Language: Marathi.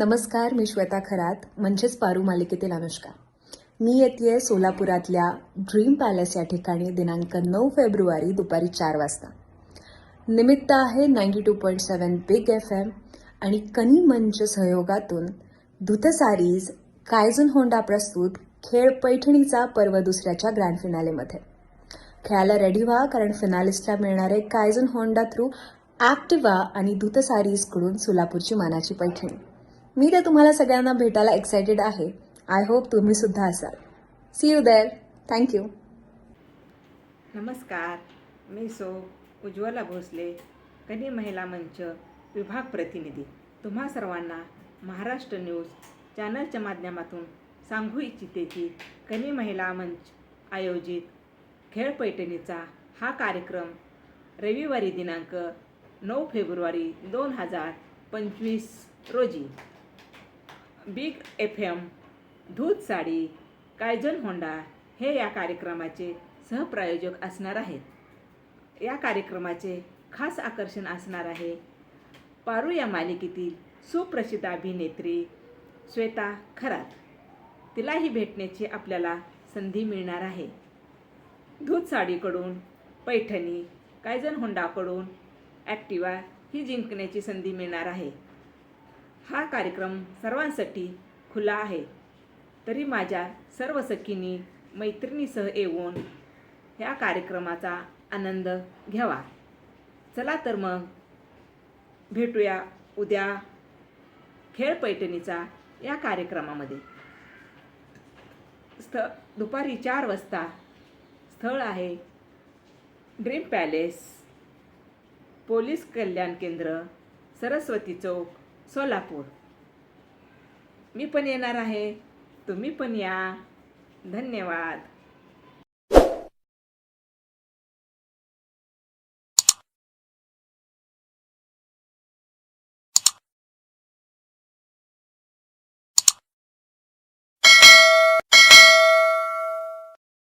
नमस्कार मी श्वेता खरात म्हणजेच पारू मालिकेतील अनुष्का. मी येते सोलापुरातल्या ड्रीम पॅलेस या ठिकाणी दिनांक नऊ फेब्रुवारी दुपारी चार वाजता. निमित्त आहे ninety two point seven big F M आणि कनी मंच सहयोगातून धुतसारीज कायझन होंडा प्रस्तुत खेळ पैठणीचा पर्व दुसऱ्याच्या ग्रँड फिनालेमध्ये खेळायला रेडी व्हा कारण फिनालिस्टला मिळणारे कायझन होंडा थ्रू ॲक्टिवा आणि धुतसारीजकडून सोलापूरची मानाची पैठणी. मी तर तुम्हाला सगळ्यांना भेटायला एक्सायटेड आहे. आय होप तुम्ही सुद्धा असाल. सी यू देअर थँक्यू नमस्कार. मी सो उज्ज्वला भोसले कनी महिला मंच विभाग प्रतिनिधी. तुम्हा सर्वांना महाराष्ट्र न्यूज चॅनलच्या माध्यमातून सांगू इच्छिते की कनी महिला मंच आयोजित खेळ पैठणीचा हा कार्यक्रम रविवारी दिनांक नऊ फेब्रुवारी दोन हजार पंचवीस रोजी बिग एफ एम दूध साडी कायझन होंडा हे या कार्यक्रमाचे सहप्रायोजक असणार आहेत. या कार्यक्रमाचे खास आकर्षण असणार आहे पारू या मालिकेतील सुप्रसिद्ध अभिनेत्री श्वेता खरात. तिलाही भेटण्याची आपल्याला संधी मिळणार आहे. दूध साडीकडून पैठणी कायझन होंडाकडून ॲक्टिवा ही जिंकण्याची संधी मिळणार आहे. हा कार्यक्रम सर्वांसाठी खुला आहे. तरी माझ्या सर्व सखींनी मैत्रिणीसह येऊन ह्या कार्यक्रमाचा आनंद घ्यावा. चला तर मग भेटूया उद्या खेळ पैठणीचा या कार्यक्रमामध्ये. स्थ दुपारी चार वाजता स्थळ आहे ड्रीम पॅलेस पोलीस कल्याण केंद्र सरस्वती चौक सोलापूर. मी पण येणार आहे. तुम्ही पण या. धन्यवाद.